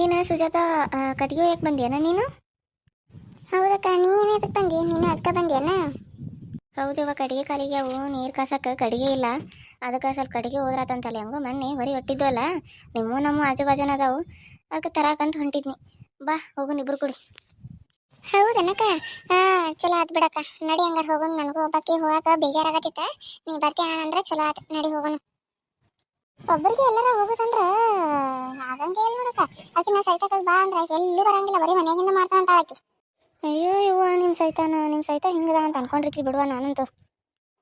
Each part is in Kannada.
ಏನ ಸುಜಾತ ಕಟ್ಗೆ ಯಾಕೆ ಬಂದೇನ ನೀನು? ಹೌದಕ್ಕ ನೀನ್ ಎದಕ್ ಬಂದಿ? ನೀನು ಅದಕ್ಕೆ ಬಂದೇನ ಹೌದವ ಕಡಿಗೆ ಕಾಲಿಗೆ ಅವು ನೀರು ಕಾಸಕ್ಕೆ ಕಡಿಗೆ ಇಲ್ಲ. ಅದಕ್ಕೆ ಸ್ವಲ್ಪ ಕಡಿಗೆ ಹೋದ್ರಾತಂತಲ್ಲ ಹೆಂಗೋ ಮೊನ್ನೆ ಹೊರಿ ಹೊಟ್ಟಿದ್ವಲ್ಲ ನಿಮ್ಮ ನಮ್ಮ ಆಜು ಬಾಜುನ ಅದಾವು. ಅದಕ್ಕೆ ತರಾಕಂತ ಹೊಂಟಿದ್ನಿ. ಬಾ ಹೋಗುನ್ ಇಬ್ರು ಕೊಡಿ. ಹೌದನಕ್ಕ? ಚಲೋ ಆತ್ ಬಿಡಕ್ಕ. ನಡಿ ಹಂಗಾರ ಹೋಗೋಣ ನನಗೂ ಒಬ್ಬಾಕಿ ಹೋಗಾಕ ಬೇಜಾರಾಗತ್ತಿತ್ತ. ನೀ ಬರ್ತೀಯ ಅಂದ್ರೆ ಚಲೋ ಆತ್. ನಡಿ ಹೋಗೋಣ. ಒಬ್ಬರಿಗೆ ಎಲ್ಲಾರ ಹೋಗೋದಂದ್ರ ಆಗಂಗೆ ಇಲ್ಲ ನೋಡಕ್ಕ. ಆಕಿ ನಾ ಸೈತಾಕ ಬಾ ಅಂದ್ರ ಆಕಿ ಎಲ್ಲೂ ಬರಂಗಿಲ್ಲ ಬರೀ ಮನೆಯಾಗಿಂದ ಮಾಡ್ತಾನಂತ ಆಕಿ. ಅಯ್ಯೋ ಇವ್ವ ನಿಮ್ಮ ಸೈತಾನ ನಿಮ್ಮ ಸೈತ ಹಿಂಗದ ಅಂತ ಅನ್ಕೊಂಡ್ರಿಕ್ರಿ ಬಿಡುವ ನಾನಂತೂ.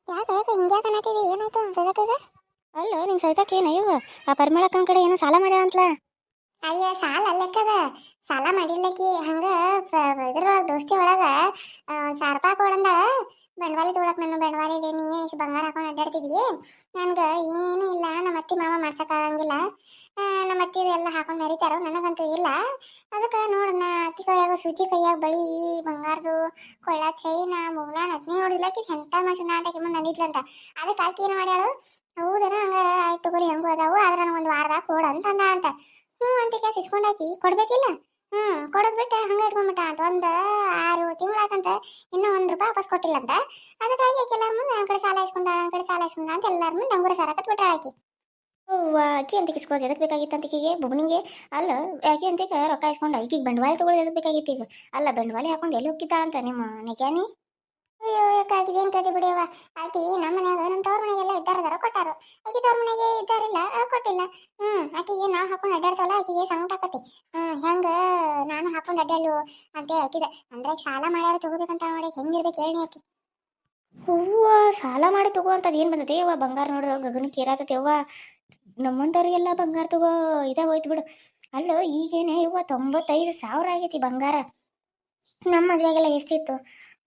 ಯಾಕ ಯಾಕ ಹಿಂಗ್ಯಾಕ ಅನ್ನತ್ತಿದಿ ಏನಾಯ್ತು ಸೈತಾಕಗ ಅಲ್ಲ ನಿಮ್ಮ ಸೈತಾಕ ಏನ ಅಯ್ಯೋ ಆ ಪರಿಮಳಕ್ಕನ ಕಡೆ ಏನೋ ಸಾಲ ಮಾಡ್ಯಾಳ ಅಂತಲ ಅಯ್ಯೋ ಸಾಲ ಅಲ್ಲಕ್ಕದ ಸಾಲ ಮಾಡಿಲ್ಲಕಿ ಹಂಗ ಇದ್ರೊಳಗ ದೋಸ್ತಿ ಒಳಗ ಸಾರ್ಪಾಕ ಕೊಡಂದಾಳ. ಬಂಡವಾಳ ತೊಗೊಳಕ್ ನನ್ನ ಬಂಡವಾಳ ಇದೆ, ನೀ ಇಷ್ಟು ಬಂಗಾರ ಹಾಕೊಂಡು ಅಡ್ಡಾಡ್ತಿದ್ವಿ ನನ್ಗ ಏನು ಇಲ್ಲ, ನಮ್ಮ ಅತ್ತಿ ಮಾವ ಮಾಡ್ಸಕ್ ಆಗಂಗಿಲ್ಲ. ನಮ್ಮ ಅತ್ತಿ ಎಲ್ಲ ಹಾಕೊಂಡು ಮೆರಿತಾರೋ, ನನಗಂತೂ ಇಲ್ಲ. ಅದಕ್ಕೆ ನೋಡ, ನಾ ಅಕ್ಕಿ ಕೈಯಾಗ ಸೂಚಿ ಕೈಯಾಗ, ಬಳಿ ಬಂಗಾರದು, ಕೊಳ್ಳ, ಚೈನ, ಮೂಲ ನತ್ನಿ ನೋಡಿಲ್ಲಕಿ ಎಂತ ಮಾಡ್ಸೋಣ ಅಂತ ಅಂದಿದ್ಲಂತ ಅದಕ್ಕೆ ಆಕಿ ಏನು ಮಾಡ್ಯಾಳು? ಹೌದನ, ಹಂಗಾರ ಆಯ್ತು ತಗೋರಿ, ಹೆಂಗೂ ಅದಾವು, ಆದ್ರೆ ನನಗೊಂದು ವಾರದಾಗ ಕೊಡು ಅಂತ. ಅಂದ ಅಂತ ಹ್ಞೂ ಅಂತ ಕೇಸ್ ಇಸ್ಕೊಂಡಾಕಿ ಕೊಡ್ಬೇಕಿಲ್ಲ? ಹ್ಞೂ ಕೊಡೋದು ಬಿಟ್ಟು, ಹಂಗೆ ಇಟ್ಕೊಂಡ್ಬಿಟ್ಟ ಅಂತ. ಒಂದು ಆರು ತಿಂಗಳಾತಂತ ಇನ್ನೂ ಒಂದು ರೂಪಾಯಿ ವಾಪಸ್ ಕೊಟ್ಟಿಲ್ಲ ಅಂತ ಅದಕ್ಕಾಗಿ ಎಲ್ಲಾರ ಮುಂದೆ ಕಡೆ ಸಾಲ ಇಸ್ಕೊಂಡ ನನ್ನ ಕಡೆ ಸಾಲ ಇಸ್ಕೊಂಡ ಅಂತ ಎಲ್ಲಾರ ಮುಂದೆ ನಂಗೂರ ಸಾರ ಕಟ್ಬಿಟ್ಟಾಳ ಆಕಿ ಅವ್ವ ಅಂತ ಕಿಸ್ಕೊಳ್ಳೋದು ಎದಕ್ಕೆ ಬೇಕಾಗಿತ್ತು ಅಂತ ಈಕಿಗೆ ಅಲ್ಲ ಯಾಕೆ ಅಂತ ರೊಕ್ಕ ಇಸ್ಕೊಂಡು ಈಕಿಗೆ ಬಂಡವಾಳ ತಗೊಳ್ಳೋದು ಎದಕ್ಕೆ ಬೇಕಾಗಿತ್ತು ಈಗ? ಅಲ್ಲ, ಬಂಡವಾಳ ಹಾಕೊಂಡು ಎಲ್ಲಿ ಅಂತ ನಿಮ್ಮ ನಿಕ್ಯಾನಿ? ಅಯ್ಯೋ ಆಕಿಗೆ ಏನು ಕತೆ ಬಿಡಿಯವ ಆಕಿ ನಮ್ಮ ಮನ್ಯಾಗ ನಮ್ಮ ತವ್ರ ಮನೆಗೆಲ್ಲ ಇದ್ದಾರದಾರ ಕೊಟ್ಟಾರು. ಆಕಿ ತವ್ರ ಮನೆಗೆ ಇದ್ದಾರಿಲ್ಲ ಕೊಟ್ಟಿಲ್ಲ. ಹ್ಞೂ ಆಕಿಗೆ ನಾವು ಹಾಕೊಂಡು ಅಡ್ಡಾಡ್ತವಲ್ಲ ಆಕಿಗೆ ಸೌಂಡ್ ಹಾಕತಿ ಹ್ಞೂ ಹೆಂಗ ನಾನು ಹಾಕೊಂಡು ಅಡ್ಡಾಡು ಅಂತೇಳಿ ಆಕಿದೆ ಅಂದ್ರೆ ಸಾಲ ಮಾಡ್ಯಾರ ತಗೋಬೇಕಂತ ನೋಡಿ ಹೆಂಗಿರ್ಬೇಕು ಹೇಳಿ ಆಕಿ. ಹೂವ ಸಾಲ ಮಾಡಿ ತಗೋ ಏನ್ ಏನು ಬಂದತೆ ಯವ್ವ? ಬಂಗಾರ ನೋಡ್ರ ಗಗನ ಏರಾತತೆ ಯವ್ವ. ನಮ್ಮಂಥವ್ರಿಗೆಲ್ಲ ಬಂಗಾರ ತಗೋ ಇದೇ ಹೋಯ್ತು ಬಿಡು. ಅಲ್ಲ ಈಗೇನೆ ಇವ ತೊಂಬತ್ತೈದು ಸಾವಿರ ಆಗೈತಿ ಬಂಗಾರ. ನಮ್ಮ ಮದುವೆಗೆಲ್ಲ ಎಷ್ಟಿತ್ತು?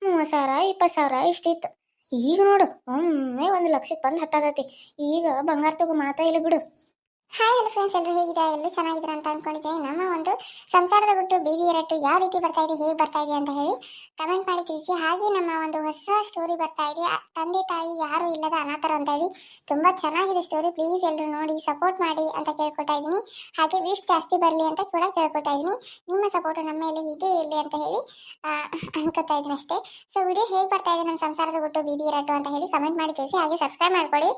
ಮೂವತ್ತು ಸಾವಿರ, ಇಪ್ಪತ್ತು ಸಾವಿರ ಇಷ್ಟಿತ್ತು. ಈಗ ನೋಡು, ಒಮ್ಮೆ ಒಂದು ಲಕ್ಷಕ್ಕೆ ಬಂದು ಹತ್ತಾದತಿ ಈಗ ಬಂಗಾರ ತಗೋ ಮಾತಾ ಇಲ್ಲ ಬಿಡು. ಹಾಯ್ ಎಲ್ಲ ಫ್ರೆಂಡ್ಸ್ ಎಲ್ಲರೂ ಹೇಗಿದೆ ಎಲ್ಲರೂ ಚೆನ್ನಾಗಿದ್ದೀರಾ ಅಂತ ಅನ್ಕೊಂಡಿದ್ದೀನಿ. ನಮ್ಮ ಒಂದು ಸಂಸಾರದ ಗುಟ್ಟು, ಬೀದಿ ಎರಟ್ಟು ಯಾವ ರೀತಿ ಬರ್ತಾ ಇದೆ, ಹೇಗೆ ಬರ್ತಾ ಇದೆ ಅಂತ ಹೇಳಿ ಕಮೆಂಟ್ ಮಾಡಿ ತಿಳಿಸಿ. ಹಾಗೆ ನಮ್ಮ ಒಂದು ಹೊಸ ಸ್ಟೋರಿ ಬರ್ತಾ ಇದೆ. ತಂದೆ, ತಾಯಿ ಯಾರು ಇಲ್ಲದ ಅನಾಥರು ಅಂತ ಹೇಳಿ ತುಂಬಾ ಚೆನ್ನಾಗಿದೆ ಸ್ಟೋರಿ ಪ್ಲೀಸ್ ಎಲ್ಲರೂ ನೋಡಿ ಸಪೋರ್ಟ್ ಮಾಡಿ ಅಂತ ಕೇಳ್ಕೊತಾ ಇದ್ದೀನಿ. ಹಾಗೆ ವ್ಯೂಸ್ ಜಾಸ್ತಿ ಬರಲಿ ಅಂತ ಕೂಡ ಕೇಳ್ಕೊತಾ ಇದ್ದೀನಿ. ನಿಮ್ಮ ಸಪೋರ್ಟ್ ನಮ್ಮ ಮೇಲೆ ಹೀಗೆ ಇರಲಿ ಅಂತ ಹೇಳಿ ಅನ್ಕೋತಾ ಇದ್ದೀನಿ ಅಷ್ಟೇ. ಸೊ ವಿಡಿಯೋ ಹೇಗೆ ಬರ್ತಾ ಇದೆ ನಮ್ಮ ಸಂಸಾರದ ಗುಟ್ಟು, ಬೀದಿ ಎರಟ್ಟು ಅಂತ ಹೇಳಿ ಕಮೆಂಟ್ ಮಾಡಿ ತಿಳಿಸಿ. ಹಾಗೆ ಸಬ್ಸ್ಕ್ರೈಬ್ ಮಾಡ್ಕೊಳ್ಳಿ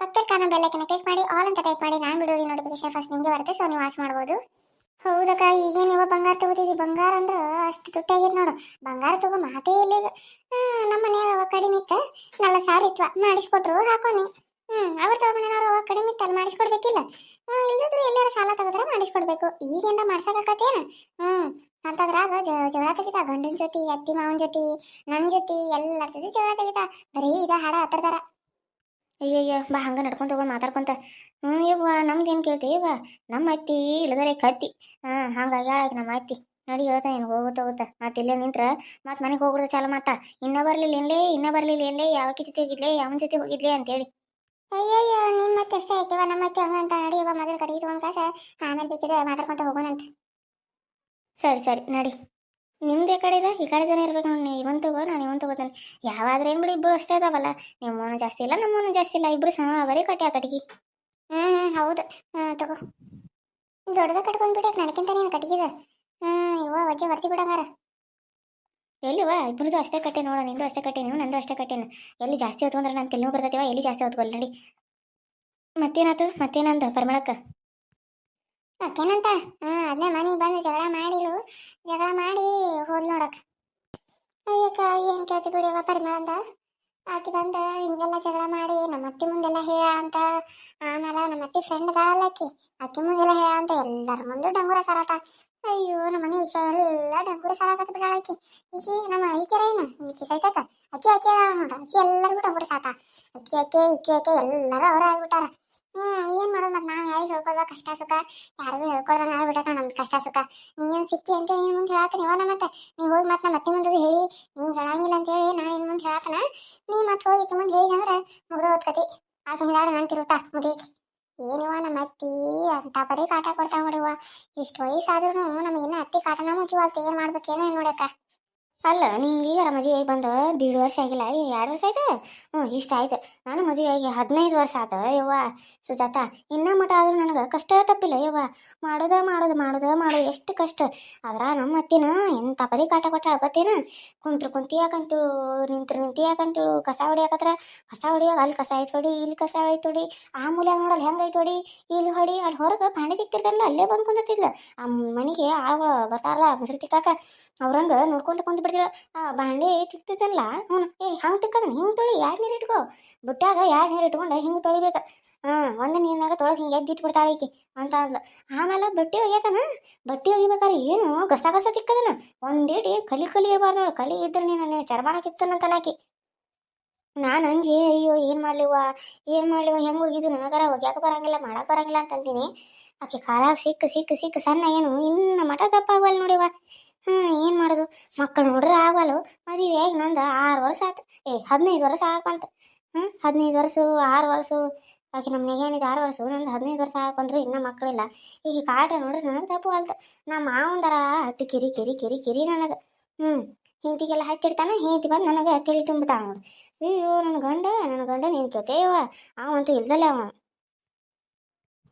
ಪಕ್ಕದ ಕಾನ ಬೆಲ್ಲೈಕನ್ನ ಕ್ಲಿಕ್ ಮಾಡಿ ಆಲ್ ಅಂತ ಟೈಪ್ ಮಾಡಿ ನಾನು ಬಿಡೋ ನೋಟಿಫಿಕೇಶನ್ ಫಸ್ಟ್ ನಿಮಗೆ ಬರುತ್ತೆ ಸೊ ನೀವು ವಾಚ್ ಮಾಡ್ಬೋದು. ಹೌದಕ್ಕ ಈಗ ನೀವು ಬಂಗಾರ ತಗೋತಿದ್ದಿ? ಬಂಗಾರ ಅಂದ್ರೆ ಅಷ್ಟು ತುಟ್ಟಾಗಿತ್ತು ನೋಡು. ಬಂಗಾರ ತಗೋ ಮಾತೇ ಇಲ್ಲ ನಮ್ಮ ಮನ್ಯಾಗ ಕಡಿಮೆ ಇತ್ತ. ನಲ್ಲ ಸಾರಿ ಇತ್ವ. ಮಾಡಿಸ್ಕೊಟ್ರು ಹಾಕೋನಿ ಹ್ಮ್ ಅವ್ರ ತಗೊಂಡಿನವ್ರು ಅವಾಗ ಕಡಿಮೆ ಇತ್ತಲ್ಲ ಮಾಡಿಸ್ಕೊಡ್ಬೇಕಿಲ್ಲ. ಹ್ಮ್, ಇಲ್ಲದಿದ್ರೆ ಎಲ್ಲಾರ ಸಾಲ ತಗೋದ್ರೆ ಮಾಡಿಸ್ಕೊಡ್ಬೇಕು. ಈಗಿಂದ ಮಾಡ್ಸಕತ್ತೇನ ಹ್ಮ್ ಅಂತದ್ರಾಗ ಜಗಳ ತೆಗಿತ ಗಂಡನ ಜೊತೆ ಅತ್ತಿ ಮಾವನ ಜೊತೆ ನನ್ನ ಜೊತೆ ಎಲ್ಲರ ಜೊತೆ ಜಗಳ ತೆಗಿತ. ಬರೀ ಇದ ಹಾಡ ಹತ್ತಿರದಾರ ಅಯ್ಯಯ್ಯ ಬಾ ಹಂಗೆ ನಡ್ಕೊಂತ ಹೋಗೋ ಮಾತಾಡ್ಕೊಂತ. ಹ್ಞೂ ಯವ್ವ ನಮ್ದು ಏನು ಕೇಳ್ತಿ? ಯವ್ವ ನಮ್ಮ ಅತ್ತಿ ಇಲ್ಲದರೆ ಕತ್ತಿ. ಹಾಂ ಹಂಗಾಗಿ ಹೇಳಾಯ್ತು ನಮ್ಮ ಅತ್ತಿ. ನಡಿ ಹೇಳ್ತಾ ಏನು ಹೋಗುತ್ತ ಹೋಗುತ್ತಾ. ಮತ್ತೆ ಇಲ್ಲೇ ನಿಂತ್ರ ಮತ್ತೆ ಮನೆಗೆ ಹೋಗ್ಬಿಡ್ದ ಚಾಲು ಮಾಡ್ತಾಳ ಇನ್ನ ಬರಲಿಲ್ಲ ಏನ್ಲೇ ಇನ್ನ ಬರಲಿಲ್ಲ ಇಲ್ಲೇ ಯಾವಕ್ಕೆ ಜೊತೆ ಹೋಗಿದ್ಲೆ ಯಾವನ ಜೊತೆ ಹೋಗಿದ್ಲೆ ಅಂತೇಳಿ. ಅಯ್ಯಯ್ಯೋ ನಿನ್ ಮತ್ತೆ ಅಷ್ಟೇ ಆಯ್ತವ ನಮ್ಮ ಅತ್ತಿ ಹಂಗ ಅಂತ. ನಡಿಯವ ಮೊದಲು ಕಡೆಗೆ ತಗೊಂಡ್ ಕಾಸ. ಆಮೇಲೆ ಬೇಕಿದ್ರೆ ಮಾತಾಡ್ಕೊಂತ ಹೋಗೋಣಂತ. ಸರಿ ಸರಿ ನಡಿ. ನಿಮ್ದು ಈ ಕಡೆ ಇದೆ? ಈ ಕಡೆ ಜನ ಇರ್ಬೇಕು ನೋಡಿ. ನೀವು ಇವನ್ ತಗೋ ನಾನು ಇವನ್ ತಗೋತಾನೆ. ಯಾವಾದ್ರೆ ಏನು ಬಿಡಿ ಇಬ್ಬರು ಅಷ್ಟೇ ಅದಾವಲ್ಲ. ನಿಮ್ಮವನು ಜಾಸ್ತಿ ಇಲ್ಲ ನಮ್ಮವನು ಜಾಸ್ತಿ ಇಲ್ಲ. ಇಬ್ಬರು ಸಮ ಅವರೇ ಕಟ್ಟಿ ಆ ಕಟ್ಗಿ ಹ್ಮ್ ಹ್ಮ್, ಹೌದು. ಹ್ಮ್ ತಗೋ. ದೊಡ್ಡದ ಕಟ್ಕೊಂಡ್ ಬಿಡಕ್ ನನಗಿಂತ ನೀನು ಕಟ್ಗಿದ ಹ್ಮ್ ಇವ ವಜ್ಜೆ ಬರ್ತಿ ಬಿಡಂಗಾರ ಎಲ್ಲಿವ ಇಬ್ಬರದು ಅಷ್ಟೇ ಕಟ್ಟೆ ನೋಡ ನಿಂದು ಅಷ್ಟೇ ಕಟ್ಟೆ ನೀವು ನಂದು ಅಷ್ಟೇ ಕಟ್ಟೆನು? ಎಲ್ಲಿ ಜಾಸ್ತಿ ಹೊತ್ಕೊಂಡ್ರೆ ನಾನು ತೆಲ್ಲು ಬರ್ತೈತಿವ ಎಲ್ಲಿ ಜಾಸ್ತಿ ಹೊತ್ಕೊಲ್ಲ ನಡಿ. ಮತ್ತೇನಾತು? ಮತ್ತೇನಂದ ಪರಿಮಳಕ್ಕ? ಅಕ್ಕೇನಂತ ಹಾ ಅದನ್ನ ಮನೆಗೆ ಬಂದು ಜಗಳ ಮಾಡಿಳು ಜಗಳ ಮಾಡಿ ಹೋದ್ ನೋಡಕ್ ಅಯ್ಯಕ್ಕ, ಏನ್ ಕೇಳ್ತಿ ಬಿಡಿಯವ ಪರಿಮಳ ಅಂತ ಆಕೆ ಬಂದ, ಹಿಂಗೆಲ್ಲ ಜಗಳ ಮಾಡಿ, ನಮ್ಮ ಅತ್ತಿ ಮುಂದೆಲ್ಲ ಹೇಳ ಅಂತ. ಆಮೇಲೆ ನಮ್ಮ ಅತ್ತಿ ಫ್ರೆಂಡ್ ಅದಾಳಲ್ಲ ಆಕಿ. ಅಕ್ಕಿ ಮುಂದೆಲ್ಲ ಹೇಳ ಅಂತ ಎಲ್ಲರ ಮುಂದೆ ಡಂಗುರ ಸಾರತ. ಅಯ್ಯೋ, ನಮ್ಮ ಮನೆ ವಿಷಯ ಎಲ್ಲ ಡಂಗುರ ಸಾರಕತ್ತ ಬಿಡಾಳ ಆಕಿ. ಈಕಿ ನಮ್ಮ ಈಕೆರ ಏನು? ಈಕಿ ಸೈತಕ ಅಕ್ಕಿ. ಅಕ್ಕಿ ಅದಾಳ ನೋಡ. ಅಕ್ಕಿ ಎಲ್ಲರಿಗೂ ಡಂಗುರ ಸಾತ ಅಕ್ಕಿ ಅಕ್ಕಿ ಇಕ್ಕಿ ಅಕ್ಕಿ ಎಲ್ಲರೂ ಅವರ ಆಗ್ಬಿಟ್ಟಾರ. ಹ್ಮ್ ಏನ್ ಮಾಡೋದು ಮತ್ತೆ ನಾವ್ ಯಾರಿಗೆ ಹೇಳ್ಕೊಳ್ದ ಕಷ್ಟ ಸುಖ? ಯಾರಿಗೂ ಹೇಳ್ಕೊಳ್ದಂಗ ಆಗ್ಬಿಟ್ಟದ ನಮ್ದು ಕಷ್ಟ ಸುಖ. ನೀನ್ ಸಿಕ್ಕಿ ಅಂತ ನೀನ್ ಮುಂದೆ ಹೇಳತ್ತೀನಿ ಇವನ ಮತ್ತೆ? ನೀ ಹೋಗಿ ಮತ್ತೆ ನಮ್ಮ ಅತ್ತೆ ಮುಂದೆ ಹೇಳಿ. ನೀ ಹೇಳಂಗಿಲ್ಲ ಅಂತ ಹೇಳಿ ನಾನು ಇನ್ ಮುಂದೆ ಹೇಳಾತನ ನೀ ಮತ್ತೆ ಹೋಗಿ ಈಕಿ ಮುಂದೆ ಹೇಳಿದಂದ್ರೆ ಮುಗ್ದು ಓದ್ಕತಿ ಆಕೆ ಹಿಂದಾಡ ನಾನು ತಿರುತ್ತಾ ಏನಿವ ನಮ್ಮ ಅತ್ತಿ, ಅಂತ ಬರೀ ಕಾಟ ಕೊಡ್ತಾ ನೋಡಿವ ಇಷ್ಟು ವಯಸ್ಸಾದ್ರೂ ನಮಗೆ ಇನ್ನ ಅತ್ತಿ ಕಾಟನ ಮುಗಿವಲ್ತ. ಏನ್ ಮಾಡ್ಬೇಕೇನೋ ಏನ್ ನೋಡಕ್ಕ ಅಲ್ಲ, ನೀ ಈಗ ಮದುವೆ ಆಗಿ ಬಂದು ದೀಡ್ ವರ್ಷ ಆಗಿಲ್ಲ ಎರಡು ವರ್ಷ ಆಯ್ತು? ಹ್ಞೂ, ಇಷ್ಟ ಆಯ್ತು. ನಾನು ಮದುವೆ ಆಗಿ ಹದಿನೈದು ವರ್ಷ ಆತ, ಯವ್ವ. ಸುಜಾತ, ಇನ್ನ ಮಟ ಆದ್ರೂ ನನಗೆ ಕಷ್ಟ ತಪ್ಪಿಲ್ಲ, ಯವ್ವ. ಮಾಡೋದ, ಮಾಡೋದು ಮಾಡೋದ, ಮಾಡೋದು, ಎಷ್ಟು ಕಷ್ಟ. ಆದ್ರ ನಮ್ಮ ಅತ್ತಿನ ಎಂತ ಪರಿ ಕಾಟ ಕೊಟ್ಟ ಗೊತ್ತೇನ? ಕುಂತ್ರು ಕುಂತಿ ಯಾಕಂತೇಳು ನಿಂತ್ರು ನಿಂತಿ ಯಾಕಂತೇಳು ಕಸ ಹೊಡಿಯಾಕತ್ರ. ಕಸ ಹೊಡಿಯಾಗ ಅಲ್ಲಿ ಕಸ ಆಯ್ತು ಹೊಡಿ, ಇಲ್ಲಿ ಕಸ ಆಯ್ತು ಹೊಡಿ, ಆ ಮೂಲ ನೋಡಲ್ ಹೆಂಗೆ ಆಯ್ತು ಹೊಡಿ, ಇಲ್ಲಿ ಹೊಡಿ, ಅಲ್ಲಿ ಹೊರಗೆ ಪಾಣಿ ತಿಕ್ತಿರ್ತಾರಲ್ಲ, ಅಲ್ಲೇ ಬಂದು ಕುಂದಿರ್ತಿದ್ಲ ಆ ಮನೆಗೆ ಆಳುಗಳು ಬರ್ತಾರಲ್ಲ, ಮುಸ್ರಿ ತಿಕ್ಕಾಕ, ಅವ್ರಂಗೆ ನೋಡ್ಕೊಂಡು ಕುಂತ ಆ ಬಾಂಡೆ ತಿಕ್ತಿದ್ದಲ್ಲ ಹ್ಞೂ ಏ ಹಂಗೆ ತಿಕ್ಕದನ ಹಿಂಗೆ ತೊಳಿ ಎರಡು ನೀರು ಇಟ್ಕೋ? ಬುಟ್ಟಾಗ ಎರಡು ನೀರು ಇಟ್ಕೊಂಡು ಹಿಂಗೆ ತೊಳಿಬೇಕು. ಹಾಂ ಒಂದು ನೀರಿನಾಗ ತೊಳೆದು ಹಿಂಗೆ ಎದ್ದು ಇಟ್ಬಿಡ್ತಾಳೆ ಈಕಿ ಅಂತ ಅಂದ್ಲು. ಆಮೇಲೆ ಬಟ್ಟೆ ಒಗ್ಯಾಕನ ಬಟ್ಟೆ ಒಗಿಬೇಕಾದ್ರೆ ಏನು? ಗಸ ಗಸ ತಿಕ್ಕದನ? ಒಂದೇಟಿ ಕಲಿ ಕಲಿ ಇರಬಾರ್ದು ನೋಡು. ಕಲಿ ಇದ್ರೆ ನೀನು ಚರ್ಮಾಣ ಕಿತ್ತನಂತ ನಾಕಿ ನಾನು ಅಂಜಿ ಅಯ್ಯೋ ಏನು ಮಾಡ್ಲಿವ ಏನು ಮಾಡ್ಲಿವ ಹೆಂಗೆ ಹೋಗಿದ್ದು ನನಗರ ಒಗ್ಯಾಕ ಬರಂಗಿಲ್ಲ ಮಾಡಕ್ಕೆ ಬರಂಗಿಲ್ಲ ಅಂತಂತೀನಿ ಆಕೆ ಕಾಲಾಗ ಸಿಕ್ಕ ಸಿಕ್ಕ ಸಿಕ್ಕ ಸಣ್ಣ ಏನು ಇನ್ನು ಮಠ ತಪ್ಪಾಗಲ್ಲ ನೋಡಿವ ಹ್ಞೂ ಏನು ಮಾಡೋದು? ಮಕ್ಕಳು ನೋಡ್ರ ಆಗವಲ್ಲು ಮದುವೆ ಆಗಿ ನಂದು ಆರು ವರ್ಷ ಆಯ್ತು ಏ, ಹದಿನೈದು ವರ್ಷ ಆಗಂತ ಹ್ಞೂ ಹದಿನೈದು ವರ್ಷ, ಆರು ವರ್ಷ. ಆಕೆ ನಮ್ಮ ಏನಿದೆ, ಆರು ವರ್ಷ. ನಂದು ಹದಿನೈದು ವರ್ಷ ಆಗಂದ್ರು ಇನ್ನೂ ಮಕ್ಕಳಿಲ್ಲ ಈಗ ಕಾಟ ನೋಡ್ರಿ ನನಗೆ ತಪ್ಪು ಅಲ್ತ ನಮ್ಮ ಮಾವಂದರ ಅಟ್ಟು ಕಿರಿ ಕಿರಿ ಕಿರಿ ಕಿರಿ ನನಗೆ. ಹ್ಞೂ ಹಿಂತಿಗೆಲ್ಲ ಹಚ್ಚಿಡ್ತಾನೆ, ಹೆಂಡತಿ ಬಂದು ನನಗೆ ತಿಳಿ ತುಂಬುತ್ತಾಳ ಅಯ್ಯೋ ನನ್ನ ಗಂಡ ನನ್ನ ಗಂಡ ನೀನು ಅವ ಅವಂತೂ ಇಲ್ದಲ್ಲೇ ಅವ.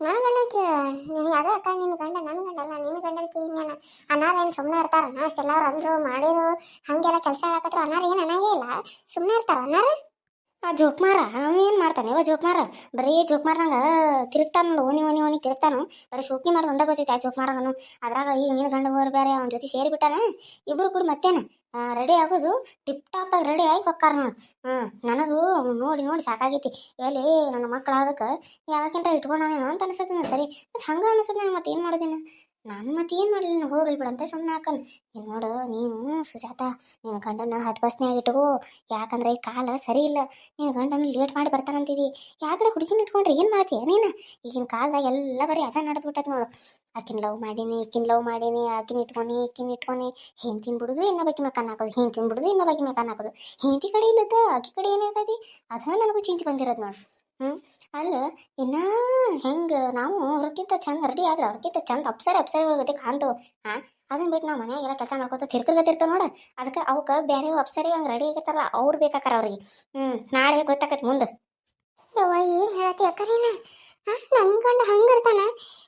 ನನ್ನ ಗಂಡಕ್ಕೆ ನೀನು ಅಕ್ಕ, ನಿನ್ನ ಗಂಡ ನನ್ನ ಗಂಡ ಅಲ್ಲ, ನಿನ್ನ ಗಂಡಕ್ಕೆ ಇನ್ನೇನು ಅನಾರ ಏನು ಸುಮ್ಮನೆ ಇರ್ತಾರ? ಅಷ್ಟೆಲ್ಲರೂ ಅಂದ್ರು, ಮಾಡಿರು, ಹಂಗೆಲ್ಲ ಕೆಲಸ ಹೇಳಕತ್ರು ಅನಾರ ಏನು ಅನ್ನಂಗೇ ಇಲ್ಲ. ಸುಮ್ಮನೆ ಇರ್ತಾರ ಅನಾರ? ಆ, ಜೋಕ್ಮಾರ ಮಾರ ಏನು ಮಾಡ್ತಾನೆ? ಇವ ಜೋಕ್ಮಾರ, ಬರೀ ಜೋಕ್ಮಾರ್ನಂಗ ತಿರುಗ್ತಾನ ನೋಡು ಓನಿ ಓನಿ ಓನಿ ತಿರುಗ್ತಾನು. ಬರೀ ಶೋಕಿ ಮಾಡೋದು ಒಂದ ಗೊತ್ತೈತೆ ಆ ಜೋಕ್ಮಾರಂಗನು ಅದ್ರಾಗ ಈಗ ನೀರು ಗಂಡ ಹೋರ್ ಬೇರೆ ಅವನ ಜೊತೆ ಸೇರಿಬಿಟ್ಟಾನ. ಇಬ್ರು ಕೂಡ ಮತ್ತೇನ ರೆಡಿ ಆಗೋದು ಟಿಪ್ ಟಾಪ್ ಆಗಿ ರೆಡಿ ಆಗಿ ಹೊಕ್ಕಾರ ನೋಡು. ಹ್ಞೂ ನನಗೂ ನೋಡಿ ನೋಡಿ ಸಾಕಾಗೈತಿ. ಎಲ್ಲಿ, ನನ್ನ ಮಕ್ಳು ಅದಕ್ಕೆ ಯಾವಾಗಂತ ಇಟ್ಕೊಂಡಾನೇನೋ ಅಂತ ಅನಿಸ್ತದೆ ಸರಿ. ಮತ್ತು ಹಂಗೆ ಅನಿಸ್ತದೆ ನಾನು ಮತ್ತೆ ಏನು ಮಾಡೋದಿನ? ನಾನು ಮತ್ತೆ ಮಾಡಲಿ, ನಾನು ಹೋಗಲಿ ಬಿಡಂತ ಸುಮ್ಮನೆ ಹಾಕನ್ ಏನು ನೋಡು, ನೀನು ಸುಜಾತ ನಿನ್ನ ಗಂಡನ ಹತ್ತು ಬಸ್ನ್ಯಾಗ ಇಟ್ಕೋ. ಯಾಕಂದ್ರೆ ಈ ಕಾಲ ಸರಿ ಇಲ್ಲ. ನೀನು ಗಂಡನ ಲೇಟ್ ಮಾಡಿ ಬರ್ತಾನಂತಿದ್ದಿ ಯಾವ್ದಾರ ಹುಡುಗಿನ ಇಟ್ಕೊಂಡ್ರೆ ಏನು ಮಾಡ್ತೀಯ ನೀನು? ಈಗಿನ ಕಾಲದಾಗ ಎಲ್ಲ ಬರೀ ಅದ ನಡೆದ್ಬಿಟ್ಟದ ನೋಡು. ಆಕಿನ ಲವ್ ಮಾಡೀನಿ, ಈಕಿನ ಲವ್ ಮಾಡೀನಿ, ಆಕಿನ ಇಟ್ಕೊನಿ, ಈಕಿನ ಇಟ್ಕೊನಿ. ಹೆಂಡ್ತಿನ ಬಿಡುದು ಇನ್ನ ಬಗ್ಗೆ ಮೆಕ್ಕನ್ ಹಾಕೋದು. ಹೆಂಡ್ತಿನ ಬಿಡುದು ಇನ್ನ ಬಗ್ಗೆ ಮೆಕ್ಕನ್ ಹಾಕೋದು. ಹೆಂಡತಿ ಕಡೆ ಇಲ್ಲದ ಆಕಿ ಕಡೆ ಏನಿರ್ತೈತಿ ಅದ ನನಗೂ ಚಿಂತೆ ಬಂದಿರೋದು ನೋಡು. ಹ್ಞೂ ಅಲ್ಲ, ಇನ್ನ ಹೆಂಗೆ ನಾವು ಅವ್ರಕ್ಕಿಂತ ಚಂದ ರೆಡಿ ಆದ್ರೆ ಅವ್ರಕ್ಕಿಂತ ಚಂದ ಅಪ್ಸರ ಅಪ್ಸರ ಗತಿ ಕಾಣ್ತವು. ಹಾಂ ಅದನ್ನ ಬಿಟ್ಟು ನಾವು ಮನೆಯಾಗೆಲ್ಲ ಕೆಲಸ ಮಾಡ್ಕೊತ ತಿರ್ಕರ್ಗತಿರ್ತಾವ ನೋಡು. ಅದಕ್ಕೆ ಅವಕ್ಕೆ ಬೇರೆ ಅಪ್ಸರಿ ಹಂಗೆ ರೆಡಿ ಆಗಿರ್ತಾರಲ್ಲ ಅವ್ರು ಬೇಕಾಕಾರ ಅವ್ರಿಗೆ. ಹ್ಞೂ ನಾಳೆ ಗೊತ್ತಾಕತ್ ಮುಂದೆ. ಯವ್ವ, ಏನು ಹೇಳತ್ತಿ ಅಕ್ಕ ನೀನು? ನನ್ನ ಗಂಡ ಹಂಗಿರ್ತಾನ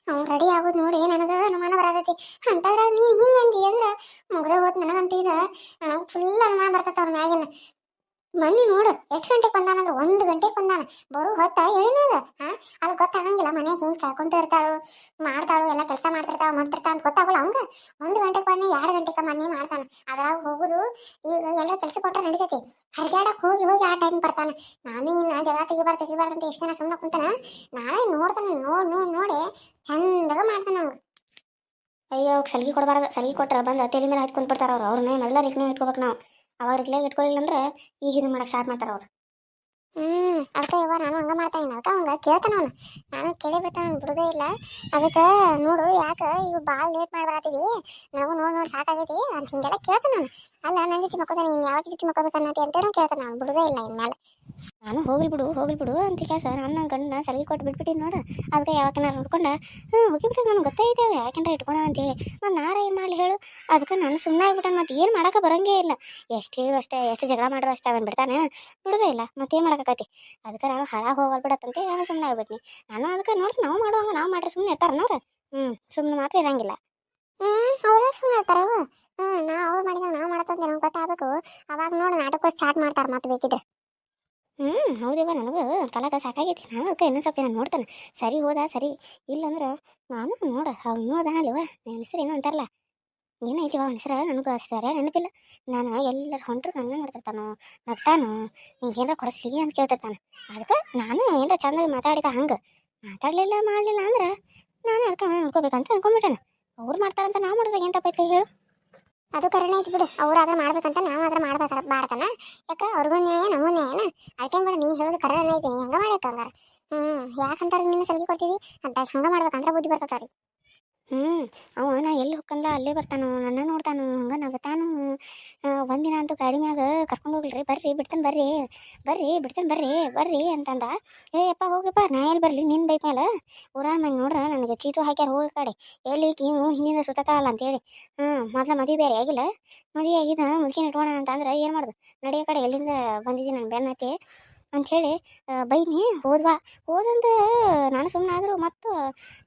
ಅವ್ನು ರೆಡಿ ಆಗೋದು ನೋಡಿ ನನಗೆ ಅನುಮಾನ ಬರತೈತಿ. ಅಂತಂದ್ರೆ ನೀನು ಹಿಂಗೆ ಅಂದಿ ಅಂದ್ರೆ ಮುಗ್ದ ಹೋತ್ ನನಗಂತ ಈಗ. ಫುಲ್ ಅನುಮಾನ ಬರ್ತೈತೆ ಅವ್ರ ಮ್ಯಾಗಿನ. ಮನ್ನಿ ನೋಡು, ಎಷ್ಟು ಗಂಟೆಗೆ ಬಂದಾನಂದ್ರೆ ಒಂದು ಗಂಟೆಗೆ ಬಂದಾನ. ಬರೋ ಹೊತ್ತ ಹೇಳಿನದ ಹಾ? ಅಲ್ಲಿ ಗೊತ್ತಾಗಂಗಿಲ್ಲ ಮನೆಗೆ ಹಿಂಗೆ ಕಾಯ್ಕೊಂತ ಇರ್ತಾಳು, ಮಾಡ್ತಾಳು, ಎಲ್ಲ ಕೆಲಸ ಮಾಡ್ತಿರ್ತಾಳ ಮಾಡ್ತಿರ್ತಾಳ ಅಂತ ಗೊತ್ತಾಗಲ್ಲ ಅವಂಗ. ಒಂದು ಗಂಟೆಗೆ ಬನ್ನಿ, ಎರಡು ಗಂಟೆಗೆ ಮನೆ ಮಾಡ್ತಾನ. ಅದ್ರಾಗ ಹೋಗುದು, ಈಗ ಎಲ್ಲ ಕೆಲಸ ಕೊಟ್ಟರೆ ನಡಿತೈತಿ. ಹರಿಗಾಡಕ್ಕೆ ಹೋಗಿ ಹೋಗಿ ಆ ಟೈಮ್ ಬರ್ತಾನೆ. ನಾನು ಇನ್ನು ಜಗಳ ತೆಗಿಬಾರ್ದು ತೆಗಿಬಾರ್ದು ಅಂತ ಎಷ್ಟು ಜನ ಸುಮ್ಮನೆ ಕುಂತಾನ, ನಾಳೆ ನೋಡ್ತಾನೆ ನೋಡಿ ನೋಡಿ ನೋಡಿ ಚಂದಾಗ ಮಾಡ್ತಾನೆ ಅವ್ನು ಅಯ್ಯೋ ಸಲಿಗೆ ಕೊಡಬಾರ್ದು, ಸಲಿಗೆ ಕೊಟ್ರೆ ಬಂದು ತಲೆ ಮೇಲೆ ಹತ್ಕೊಂಡ್ ಬಿಡ್ತಾರ ಅವ್ರು. ಅವ್ರನ್ನ ಮೊದಲ ರಿಕ್ನೆ ಇಟ್ಕೋಬೇಕು ನಾವು. ಅವಾಗ ರಿಕ್ಲೆ ಇಟ್ಕೊಳ್ಳಿಲ್ಲ ಅಂದ್ರೆ ಈಗ ಇದು ಮಾಡಕ್ಕೆ ಸ್ಟಾರ್ಟ್ ಮಾಡ್ತಾರೆ ಅವ್ರು. ಹ್ಮ್ ಅದಕ್ಕೆ ಇವ ನಾನು ಹಂಗ ಮಾಡ್ತಾ ಇನ್ನ ಅದಕ್ಕೆ ಹಂಗೆ ಕೇಳ್ತಾನ ಅವನು. ನಾನು ಕೇಳಿ ಅವ್ನು ಬಿಡುದೇ ಇಲ್ಲ. ಅದಕ್ಕೆ ನೋಡು ಯಾಕೆ ಇವು ಭಾಳ ಲೇಟ್ ಮಾಡಿ ಬರತ್ತಿದಿ ನನಗೂ ನೋಡಿ ನೋಡಿ ಸಾಕಾಗೈತಿ ಅಂತ ಹಿಂಗೆಲ್ಲ ಕೇಳ್ತಾನ ಅವನು. ಅಲ್ಲ ನನ್ನ ಜೊತೆ ಮಕ್ಕೋತಾನೆ ಇನ್ನು ಯಾವ ಜೊತೆ ಮಕ್ಕೋಬೇಕನ್ನತಿ ಅಂತೇನೋ ಕೇಳ್ತಾನ ಅವ್ನು. ಬಿಡುದೇ ಇಲ್ಲ ಇನ್ಮೇಲೆ ನಾನು ಹೋಗಲಿ ಬಿಡು ಹೋಗಲಿ ಬಿಡು ಅಂತ ಕ್ಯಾಸ ನಾನು ನನ್ನ ಗಂಡನ ಸಲಿಗೆ ಕೊಟ್ಟು ಬಿಟ್ಬಿಟ್ಟಿನಿ ನೋಡು. ಅದಕ್ಕೆ ಯಾವಕ್ಕನ ನೋಡ್ಕೊಂಡ ಹ್ಞೂ ಹೋಗಿಬಿಟ್ಟು ನನಗೆ ಗೊತ್ತೈತೆ ಅವ ಯಾಕೆಂದ್ರೆ ಇಟ್ಕೊಳ ಅಂತೇಳಿ ಮತ್ತು ನಾರ ಏನು ಮಾಡಲಿ ಹೇಳು, ಅದಕ್ಕೆ ನಾನು ಸುಮ್ಮನೆ ಆಗ್ಬಿಟ್ಟೆ ಮತ್ತು ಏನು ಮಾಡೋಕೆ ಬರೋಂಗೇ ಇಲ್ಲ. ಎಷ್ಟು ಹೇಳು ಅಷ್ಟೇ, ಎಷ್ಟು ಜಗಳ ಮಾಡ್ರು ಅಷ್ಟೇ ಅವನು ಬಿಡ್ತಾನೆ. ಬಿಡೋದೇ ಇಲ್ಲ, ಮತ್ತೇನು ಮಾಡೋಕ್ಕಾಗತ್ತೆ ಅದಕ್ಕೆ ನಾನು ಹಾಳಾಗಿ ಹೋಗಲ್ ಬಿಡತ್ತಂತೆ, ನಾನು ಸುಮ್ಮನೆ ಆಗ್ಬಿಟ್ನಿ. ನಾನು ಅದಕ್ಕೆ ನೋಡ್ತೀನಿ, ನಾವು ಮಾಡುವಂಗ ನಾವು ಮಾಡ್ರೆ ಸುಮ್ಮನೆ ಇರ್ತಾರೆ ನೋಡು ಹ್ಞೂ ಸುಮ್ಮನೆ ಮಾತ್ರ ಇರಂಗಿಲ್ಲ. ಹ್ಞೂ ಅವರೇ ಸುಮ್ಮನೆ ಇರ್ತಾರ ಹ್ಞೂ ನಾ ಅವ್ರು ಮಾಡಿದಾಗ ನಾವು ಮಾಡತ್ತಂತ, ನಮ್ಗೆ ಗೊತ್ತಾಗಬೇಕು. ಅವಾಗ ನೋಡಿ ನಾಟಕ ಸ್ಟಾರ್ಟ್ ಮಾಡ್ತಾರೆ ಮತ್ತೆ ಬೇಕಿದ್ರೆ. ಹ್ಞೂ ಹೌದಿವ ನನಗೂ ಕಲಾಕ ಸಾಕಾಗೈತಿ. ನಾನು ಅದಕ್ಕೆ ಇನ್ನೊಂದು ಸ್ವಲ್ಪ ದಿನ ನೋಡ್ತಾನೆ. ಸರಿ ಹೋದ, ಸರಿ. ಇಲ್ಲಂದ್ರೆ ನಾನು ನೋಡ ಅವ್ನು ಅದಾನಲ್ವ ನನ್ನ ಹೆಸರು ಏನೋ ಅಂತಾರಲ್ಲ. ಏನೈತಿವ ಅವನ ಹೆಸರು ನನಗೂ ಸರಿ ನೆನಪಿಲ್ಲ. ನಾನು ಎಲ್ಲರ ಹೊಂಟ್ರು ನನಗೆ ನೋಡ್ತಿರ್ತಾನೋ, ನಗ್ತಾನೋ ಹಿಂಗೆ ಏನಾರ ಕೊಡಿಸ್ಲಿ ಅಂತ ಕೇಳ್ತಿರ್ತಾನೆ. ಅದಕ್ಕೆ ನಾನು ಏನಾರ ಚಂದ ಮಾತಾಡಿದ ಹಂಗೆ. ಮಾತಾಡಲಿಲ್ಲ, ಮಾಡಲಿಲ್ಲ ಅಂದ್ರೆ ನಾನು ಅದಕ್ಕೆ ಅನ್ಕೋಬೇಕಂತ ಅನ್ಕೊಂಬಿಟ್ಟೆ ಅವ್ರು ಮಾಡ್ತಾರಂತ ನಾವು ಮಾಡಿದ್ರೆ ಏನು ತಪ್ಪೈತೆ ಹೇಳು. ಅದು ಕರೆನೇ ಐತಿ ಬಿಡು. ಅವ್ರು ಆದ್ರೆ ಮಾಡ್ಬೇಕಂತ ನಾವು ಆದ್ರೆ ಮಾಡ್ಬೇಕಾರ ಬಾರ್ತಾನ ಯಾಕ? ಅವ್ರಿಗೂ ನ್ಯಾಯ, ನಮಗೂ ನ್ಯಾಯನ. ಅದಕ್ಕೆ ಬೇಡ? ನೀ ಹೇಳೋದು ಕರೆನೇ ಐತಿ, ನೀ ಹಂಗ ಮಾಡೈತೆ ಹಂಗಾರ? ಹ್ಮ್, ಯಾಕಂತಾರ ನಿನ್ನ ಸಲಿಗೆ ಕೊಡ್ತೀವಿ ಅಂತ ಹಂಗ ಮಾಡ್ಬೇಕಂದ್ರೆ ಬುದ್ಧಿ ಬರ್ತದೆ ಅವ್ರಿಗೆ. ಹ್ಞೂ ಅವ ನಾ ಎಲ್ಲಿ ಎಲ್ಲಿ ಅಲ್ಲೇ ಬರ್ತಾನು, ನನ್ನ ನೋಡ್ತಾನು ಹಂಗ ನಗತಾನು ಒಂದಿನ ಅಂತೂ ಗಾಡಿ ಕರ್ಕೊಂಡು ಹೋಗ್ಲಿ ಬರ್ರಿ, ಬಿಡ್ತಾನೆ ಬರ್ರಿ ಬರ್ರಿ, ಬಿಡ್ತಾನೆ ಬರ್ರಿ ಬರ್ರಿ ಅಂತಂದ. ಏ ಅಪ್ಪ ಹೋಗಪ್ಪ ನಾ ಎಲ್ಲಿ ಬರಲಿ ನಿನ್ನ ಬೈಕ್ ಮೇಲೆ ಊರಾಣ ಮಂದಿ ನೋಡ್ರ, ನನಗೆ ಚೀಟು ಹಾಕ್ಯಾರ ಹೋಗಿ ಕಡೆ. ಎಲ್ಲಿ ಕೀವು ಹಿಂದಿಂದ ಸುತ್ತಾಳಲ್ಲ ಅಂತೇಳಿ. ಹ್ಞೂ, ಮೊದ್ಲು ಮದುವೆ ಬೇರೆ ಆಗಿಲ್ಲ. ಮದುವೆ ಆಗಿದ ಮುದುಕಿನ ಇಟ್ಕೊಳ್ಳೋಣ ಅಂತಂದ್ರೆ ಏನು ಮಾಡೋದು? ನಡೆಯೋ ಕಡೆ ಎಲ್ಲಿಂದ ಬಂದಿದ್ದೀನಿ ನನ್ನ ಬೆನ್ನತ್ತಿ. ಅಂಥೇಳಿ ಬೈನಿ ಹೋದ್ವಾ. ಹೋದಂದ್ರೆ ನಾನು ಸುಮ್ಮನೆ ಆದರೂ ಮತ್ತು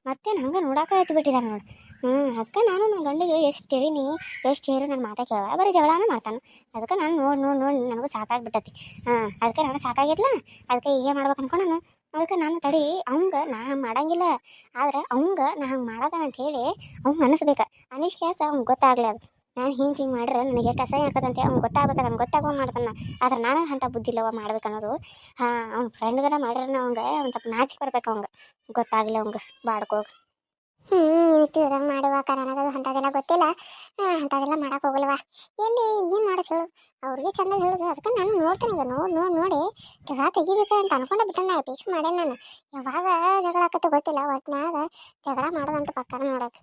ಮತ್ತೆ ನಂಗೆ ನೋಡಾಕ ಎತ್ತು ಬಿಟ್ಟಿದ್ದಾನೆ ನೋಡಿ. ಹ್ಞೂ ಅದಕ್ಕೆ ನಾನು ನನ್ನ ಗಂಡಿಗೆ ಎಷ್ಟು ತಿಳಿನಿ ಎಷ್ಟು ಹೇರು ನನ್ನ ಮಾತಾ ಕೇಳ ಬರೀ ಜಗಳನ ಮಾಡ್ತಾನೆ. ಅದಕ್ಕೆ ನಾನು ನೋಡಿ ನೋಡಿ ನೋಡಿ ನನಗೂ ಸಾಕಾಗಿಬಿಟ್ಟತಿ. ಹಾಂ ಅದಕ್ಕೆ ನಾನು ಸಾಕಾಗಿರ್ಲ ಅದಕ್ಕೆ ಈಗ ಮಾಡ್ಬೇಕು ಅನ್ಕೊಂಡಾನು. ಅದಕ್ಕೆ ನಾನು ತಡಿ, ಅವಂಗ ನಾ ಮಾಡಂಗಿಲ್ಲ. ಆದ್ರೆ ಅವಂಗ ನಾ ಹಂಗೆ ಮಾಡದ ಅಂತ ಹೇಳಿ, ಅವ್ಗೆ ಅನಿಸ್ಬೇಕು. ಅನಿಸ್ಕ್ಯಾಸ ಅವ್ಗೆ ಗೊತ್ತಾಗಲಿ ಅದು. ನಾನು ಹಿಂಗೆ ಹಿಂಗೆ ಮಾಡ್ರೆ ನನಗೆ ಎಷ್ಟು ಅಸಹ್ಯ ಆಕತ್ತಂತೆ ಅವ್ನು ಗೊತ್ತಾಗುತ್ತೆ ನಮ್ಗೆ ಗೊತ್ತಾಗೋ ಮಾಡ್ತಾನೆ. ಆದ್ರೆ ನಾನು ಅಂಥ ಬುದ್ಧಿ ಇಲ್ಲವ ಮಾಡ್ಬೇಕು ಅನ್ನೋದು ಹಾಂ, ಅವ್ನ ಫ್ರೆಂಡ್ಗರ ಮಾಡ್ರೆ ಅವಂಗೆ. ಒಂದು ಸ್ವಲ್ಪ ನಾಚಿಕೆ ಬರ್ಬೇಕು ಅವಂಗೆ. ಗೊತ್ತಾಗಲಿ ಅವಂಗೆ ಬಾಡ್ಕೋಗಿ. ಹ್ಞೂ ನೀನು ತಿಳಿದಂಗೆ ಮಾಡುವ ನನಗದು ಅಂಥದ್ದೆಲ್ಲ ಗೊತ್ತಿಲ್ಲ. ಅಂಥದ್ದೆಲ್ಲ ಮಾಡೋಕೆ ಹೋಗಲ್ವ? ಎಲ್ಲಿ, ಏನು ಮಾಡೋದು ಹೇಳು? ಅವ್ರಿಗೆ ಚಂದ ಹೇಳಿದ್ರು ಅದಕ್ಕೆ ನಾನು ನೋಡ್ತೇನೆ ಈಗ. ನೋಡಿ ನೋಡಿ ನೋಡಿ. ಜಗಳ ತೆಗಿಬೇಕು ಅಂತ ಅನ್ಕೊಂಡು ಬಿಟ್ಟೆ ನಾ ಫಿಕ್ಸ್ ಮಾಡೇನಿ ನಾನು. ಯಾವಾಗ ಜಗಳ ಹಾಕತ್ತೋ ಗೊತ್ತಿಲ್ಲ. ಒಟ್ಟಿನಾಗ ಜಗಳ ಮಾಡೋದಂತ ಪಕ್ಕ ನೋಡಕ್ಕೆ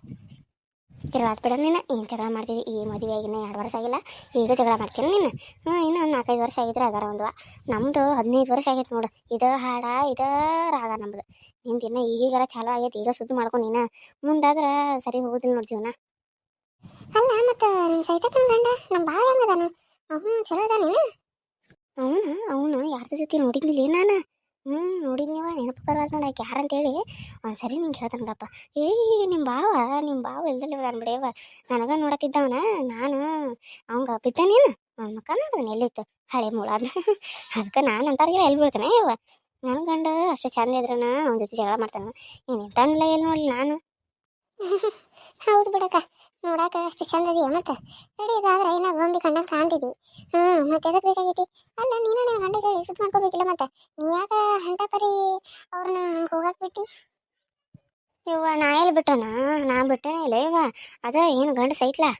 ಇರ್ವಾತ್ ಬಿಡ ನೀನು. ಏನು ಜಗಳ ಮಾಡ್ತಿದ್ದಿ ಈ ಮದುವೆ ಆಗಿನ ಎರಡು ವರ್ಷ ಆಗಿಲ್ಲ. ಈಗ ಜಗಳ ಮಾಡ್ತೀನಿ ನೀನು? ಹ್ಞೂ ಇನ್ನೂ ಒಂದು ನಾಲ್ಕೈದು ವರ್ಷ ಆಗಿದ್ರೆ ಅದಾರ ಒಂದು ನಮ್ಮದು ಹದಿನೈದು ವರ್ಷ ಆಗೈತೆ ನೋಡು. ಇದು ಹಾಡ ಇದು ರಾಗ ನಮ್ಮದು ನಿಂದು ಇನ್ನು ಈಗೀಗಾರ ಚಾಲೂ ಆಗೈತೆ. ಈಗ ಸುದ್ದಿ ಮಾಡ್ಕೊಂಡು ನೀನು. ಮುಂದಾದ್ರೆ ಸರಿ ಹೋಗುದಿಲ್ಲ ನೋಡಿ ಜೀವನ. ಅಲ್ಲ ಮತ್ತು ನಮ್ಮ ಸೈತಕ್ಕನ ಗಂಡ? ನಮ್ಮ ಭಾಳ ಹೆಂಗದಾನು? ಅವನು ಚಲೋ ಅದಾನೇನು ಅವನು ಅವನು ಯಾರ್ದ ಜೊತೆ ನೋಡಿದ್ದಿಲ್ಲ ನಾನು? ಹ್ಞೂ ನೋಡಿದ್ನಿವ ನೆನಪು ಬರವಾದ ನೋಡಕ್ಕೆ ಯಾರಂತೇಳಿ ಒಂದು ಸರಿ ನಿಂಗೆ ಹೇಳ್ತಾನಪ್ಪ ಏಯ್ ನಿಮ್ಮ ಬಾವ ನಿಮ್ಮ ಬಾವ ಇಲ್ದಲ್ಲಿ ನಾನು ಬಿಡೇವ ನನಗೆ ನೋಡತ್ತಿದ್ದವನ ನಾನು, ಅವಂಗ ಬಿದ್ದಾನೇನು ಅವ್ನ ಮಕ್ಕ ನೋಡಿದ್ನ ಎಲ್ಲಿತ್ತು? ಹಳೆ ಮೂಳ ಅದ. ಅದಕ್ಕೆ ನಾನು ಅಂತಾರಿಗೆ ಎಲ್ಲಿ ಬೀಳ್ತಾನೆ ಇವ ನನ್ನ ಗಂಡ ಅಷ್ಟು ಚಂದ ಇದ್ರನ, ಅವನ ಜೊತೆ ಜಗಳ ಮಾಡ್ತಾನೆ. ಏನು ಇರ್ತಾನಲ್ಲ ಎಲ್ಲಿ ನೋಡಲಿ ನಾನು? ಹೌದು ಬಿಡಕ್ಕ. ನೋಡಾಕ ಅಷ್ಟು ಚಂದ ಇದೆಯಾ ಮತ್ತೆ? ರೆಡಿ ಇದಾದ್ರೆ ಏನೋ ಗೊಂಬಿ ಕಣ್ಣಲ್ಲಿ ಕಾಣ್ತಿದ್ದಿ. ಹ್ಞೂ ಮತ್ತೆ ಎದಕ್ಕೆ ಬೇಕಾಗೈತಿ? ಅಲ್ಲ, ನೀನು ನನ್ನ ಗಂಡ ಹೇಳಿ ಸುತ್ತ ಮಾಡ್ಕೋಬೇಕಿಲ್ಲ ಮತ್ತೆ? ನೀ ಯಾಕ ಹಂತ ಪರಿ ಅವ್ರನ್ನ ಹಂಗೆ ಹೋಗಕ್ಕೆ ಬಿಟ್ಟಿ? ಇವ್ವ ನಾ ಎಲ್ಲಿ ಬಿಟ್ಟನ? ನಾ ಬಿಟ್ಟನೇ ಇಲ್ಲ ಇವ ಅದ ಏನು ಗಂಡ ಸೈತ್ಲಾ?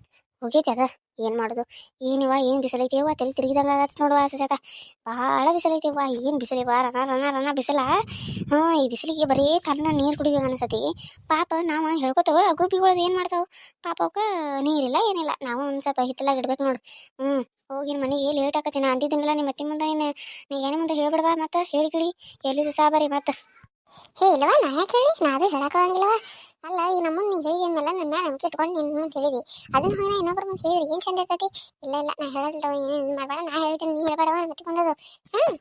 ಹೋಗೈತಿ ಅದ. ಏನು ಮಾಡೋದು? ಏನಿವ ಏನು ಬಿಸಿಲೈತಿವ ತಲೆ ತಿರುಗಿದಂಗೆ ಆಗತ್ತೆ ನೋಡುವ ಸುಜಾತ ಭಾಳ ಬಿಸಿಲೈತಿವ ಏನ್ ಬಿಸಿಲಿವ ರಣ ರಣ ರನ ಬಿಸಿಲ? ಹ್ಞೂ ಈ ಬಿಸಿಲಿಗೆ ಬರೀ ತಣ್ಣ ನೀರು ಕುಡಿಬೇಕು ಅನಿಸತಿ ಪಾಪ ನಾವು ಹೇಳ್ಕೊತವ ಗುಬ್ಬಿಗಳದು ಏನು ಮಾಡ್ತಾವ? ಪಾಪ ನೀರಿಲ್ಲ, ಏನಿಲ್ಲ. ನಾವು ಒಂದು ಸ್ವಲ್ಪ ಹಿತ್ತಲಾಗ ಇಡ್ಬೇಕು ನೋಡು. ಹ್ಞೂ ಹೋಗಿನ ಮನೆಗೆ ಲೇಟ್ ಆಕತಿ ನಾ ನಿಮ್ಮ ಅತ್ತಿ ಮುಂದೆ ಏನು ನೀ ಏನೇ ಮುಂದೆ ಹೇಳ್ಬಿಡ್ವಾ ಮತ್ತೆ? ಹೇಳಿ ಕಿಡಿ. ಎಲ್ಲಿದು ಸಾಬಾರಿ ಮತ್ತೆ? ಹೇ ಇಲ್ಲವಾ ನಾ ಯಾಕೆ ಹೇಳಿ ನಾ ಹೇಳಕ್ಕಾಗಂಗಿಲ್ಲವ ಅಲ್ಲ ಈಗ ನಮ್ಮನ್ನ ನೀ ಹೇಳಿದ್ನಲ್ಲ ನನ್ನ ಮೇಲೆ ನಂಬಿಕೆ ಇಟ್ಕೊಂಡು ನಿನ್ನ ಮುಂದೆ ಹೇಳಿದಿ. ಅದನ್ನ ಹೋಗಿ ನಾ ಇನ್ನೊಬ್ರ ಮುಂದೆ ಹೇಳಿದ್ರಿ. ಏನು ಚಂದ ಇರ್ತೈತಿ? ಇಲ್ಲ ಇಲ್ಲ, ನಾ ಹೇಳಲ್ದವ ಏನು ಮಾಡಬೇಡ. ನಾ ಹೇಳ್ತೀನಿ, ನೀ ಹೇಳ್ಬೇಡವ ಮತ್ತಿಕೊಂಡದು ಹಾಂ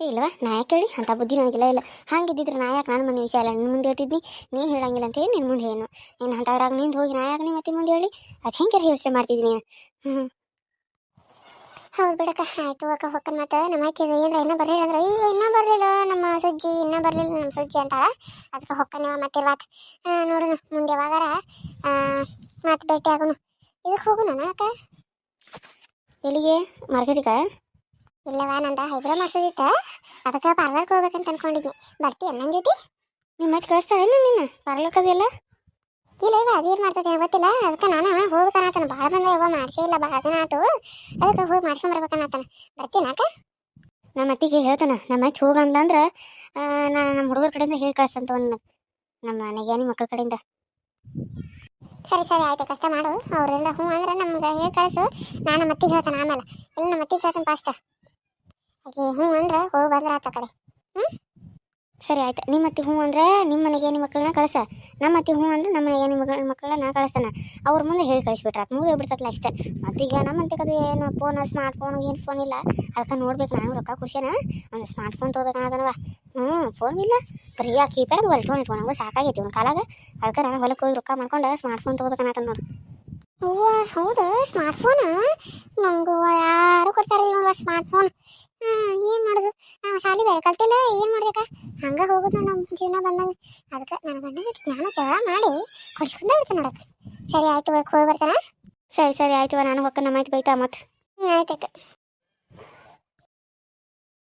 ಇಲ್ವಾ ನಾ ಯಾಕೆ ಹೇಳಿ ಅಂತ ಬುದ್ಧಿ ನನಗಿಲ್ಲ, ಇಲ್ಲ. ಹಾಗಿದ್ದಿದ್ರೆ ನಾ ಯಾಕೆ ನಾನು ಮನೆ ವಿಷಯ ಇಲ್ಲ ನಿನ್ನ ಮುಂದೆ ಹೇಳ್ತಿದ್ನಿ? ನೀನು ಹೇಳಂಗಿಲ್ಲ ಅಂತ ಹೇಳಿ ನಿನ್ನ ಮುಂದೆ ಏನು ನೀನು ಅಂಥದ್ರಾಗ ನಿಂದು ಹೋಗಿ ನಾ ಯಾಕೆ ನೀ ಮತ್ತೆ ಮುಂದೆ ಹೇಳಿ? ಅದು ಹೆಂಗೆ ಯೋಚನೆ ಮಾಡ್ತಿದ್ದೀನಿ ಹ್ಞೂ ಹೌದು ಬಿಡಕ್ಕ ಆಯ್ತು ಅಕ್ಕ ಹೊಕ್ಕನ್ ಮತ್ತ. ನಮ್ಮ ಅಕ್ಕಿ ಏನ್ರ ಇನ್ನೂ ಬರ್ಲಿಲ್ಲ ಅಂದ್ರೆ ಅಯ್ಯೋ ಇನ್ನೂ ಬರ್ಲಿಲ್ಲ ನಮ್ಮ ಸುಜ್ಜಿ ಇನ್ನೂ ಬರ್ಲಿಲ್ಲ ನಮ್ಮ ಸುಜ್ಜಿ ಅಂತ ಅದಕ್ಕೆ ಹೊಕ್ಕನೇವ ಮತ್ತಿರ್ವಾತ್ ನೋಡೋಣ ಮುಂದೆ ಯಾವಾಗಾರ ಮತ್ತೆ ಭೇಟಿ ಆಗೋಣ ಇದಕ್ಕೆ ಹೋಗೋಣ ಅಕ್ಕ ಎಲ್ಲಿಗೆ? ಮಾರ್ಕೆಟಿಗೆ? ಇಲ್ಲವ ನಂದ ಹೈಬ್ರೋ ಮಾಡ್ಸೋದಿತ್ತ. ಅದಕ್ಕೆ ಪಾರ್ಲರ್ಗೆ ಹೋಗ್ಬೇಕಂತ ಅನ್ಕೊಂಡಿದ್ನಿ. ಬರ್ತೀಯ ನನ್ನ ಜೊತೆ? ನಿಮ್ಮ ಮತ್ತೆ ಕಳಿಸ್ತಾಳೇನು ನಿನ್ನ? ಪಾರ್ಲರ್ಕದೆಲ್ಲ ಇಲ್ಲ ಇವ ಅದೇನು ಮಾಡ್ತೈತೆ ಗೊತ್ತಿಲ್ಲ. ಅದಕ್ಕೆ ನಾನು ಹೋಗ್ಬೇಕನ್ನತ್ತಾನ. ಭಾಳ ಬಂದ ಯಾವ ಮಾಡಿಸೇ ಇಲ್ಲ ಭಾಳ ದಿನ ಆತು. ಅದಕ್ಕೆ ಹೋಗಿ ಮಾಡ್ಸ್ಕೊಂಬರ್ಬೇಕನ್ನತ್ತಾನ. ಬರ್ತೀನಿ ಅಕ್ಕ? ನಮ್ಮ ಅತ್ತಿಗೆ ಹೇಳ್ತಾನ ನಮ್ಮ ಅತ್ತಿ ಅಂತಂದ್ರೆ ನಾನು ನಮ್ಮ ಹುಡುಗರ ಕಡೆಯಿಂದ ಹೇಳಿ ಕಳ್ಸಂತ ಒಂದು ನಮ್ಮ ನೆಗ್ಯಾನಿ ಮಕ್ಕಳ ಕಡೆಯಿಂದ. ಸರಿ ಸರಿ ಆಯ್ತು ಕಷ್ಟ ಮಾಡು. ಅವರೆಲ್ಲ ಹ್ಞೂ ಅಂದ್ರೆ ನಮ್ಗೆ ಹೇಳಿ ಕಳಿಸು. ನಾನು ಅತ್ತಿಗೆ ಹೇಳ್ತಾನೆ ಆಮೇಲೆ. ಇಲ್ಲ ನಮ್ಮ ಅತ್ತಿಗೆ ಹೇಳ್ತಾನೆ ಫಾಸ್ಟ್ ಆಕೆ ಹ್ಞೂ ಅಂದ್ರೆ ಹೋಗಿ ಬಂದ್ರೆ ಆತ ಕಡೆ. ಸರಿ, ಆಯ್ತು. ನಿಮ್ಮ ಅತ್ತೆ ಹ್ಞೂ ಅಂದ್ರೆ ನಿಮ್ಮ ಮನೆಗೆ ನಿಮ್ಮ ಮಕ್ಕಳನ್ನ ಕಳ್ಸ. ನಮ್ಮ ಅತ್ತೆ ಹ್ಞೂ ಅಂದ್ರೆ ನಮ್ಮ ಮನೆಗೆ ನಿಮ್ಮ ಮಕ್ಕಳ ಮಕ್ಕಳನ್ನ ನಾ ಕಳಿಸ್ತಾನೆ. ಅವ್ರ ಮುಂದೆ ಹೇಳಿ ಕಳಿಸ್ಬಿಟ್ರೆ. ಅದು ಮುಗಿ ಬಿಡ್ತಲ್ಲ ಅಷ್ಟೇ. ಮತ್ತೀಗ ನಮ್ಮ ಅದು ಏನು ಫೋನ್ ಸ್ಮಾರ್ಟ್ ಫೋನ್ ಏನು ಫೋನ್ ಇಲ್ಲ. ಅದಕ್ಕೆ ನೋಡ್ಬೇಕು, ನಾನು ರೊಕ್ಕ ಖುಷಿನ ಒಂದು ಸ್ಮಾರ್ಟ್ ಫೋನ್ ತೊಗೋಬೇಕನ್ನೋದನವ. ಹ್ಞೂ ಫೋನ್ ಇಲ್ಲ. ಬರೀ ಆ ಕೀಪ್ಯಾಡ್ ಫೋನ್ ಇಟ್ಕೊಂಡು ಸಾಕಾಗೈತಿ ಒಂದು ಕಾಲಾಗ. ಅದಕ್ಕೆ ನಾನು ಹೊಲಕ್ಕೆ ಹೋಗಿ ರೊಕ್ಕ ಮಾಡ್ಕೊಂಡು ಸ್ಮಾರ್ಟ್ ಫೋನ್ ತೊಗೋಬೇಕನ್ನತ ನೋಡು. ಹೂವ ಹೌದು? ಸ್ಮಾರ್ಟ್ ಫೋನ್ ನಂಗೂ ಯಾರು ಕೊಡ್ತಾರೆ ಸ್ಮಾರ್ಟ್ ಫೋನ್ ಏನು ಮಾಡೋದು? ನಾವು ಶಾಲೆ ಬೇರೆ ಕಲ್ತಿಲ್ಲ ಏನು ಮಾಡ್ಬೇಕಾ? ಹಂಗೆ ಹೋಗೋದು ನಮ್ಮ ಜೀವನ ಬಂದಂಗೆ. ಅದಕ್ಕೆ ನನ್ನ ಗಂಡನ ಜೊತೆ ನಾನು ಜಗಳ ಮಾಡಿ ಕೊಡ್ಸ್ಕೊಂಡ ಬಿಡ್ತೀನಿ ನೋಡಕ್ಕೆ. ಸರಿ ಆಯ್ತು ಹೋಗಿ ಬರ್ತಾನ? ಸರಿ ಸರಿ ಆಯ್ತು ನಾನು ಹೊಕ್ಕ ನಮ್ಮ ಆಯ್ತು ಬೈತಾ ಮತ್ತೆ ಹ್ಞೂ ಆಯ್ತು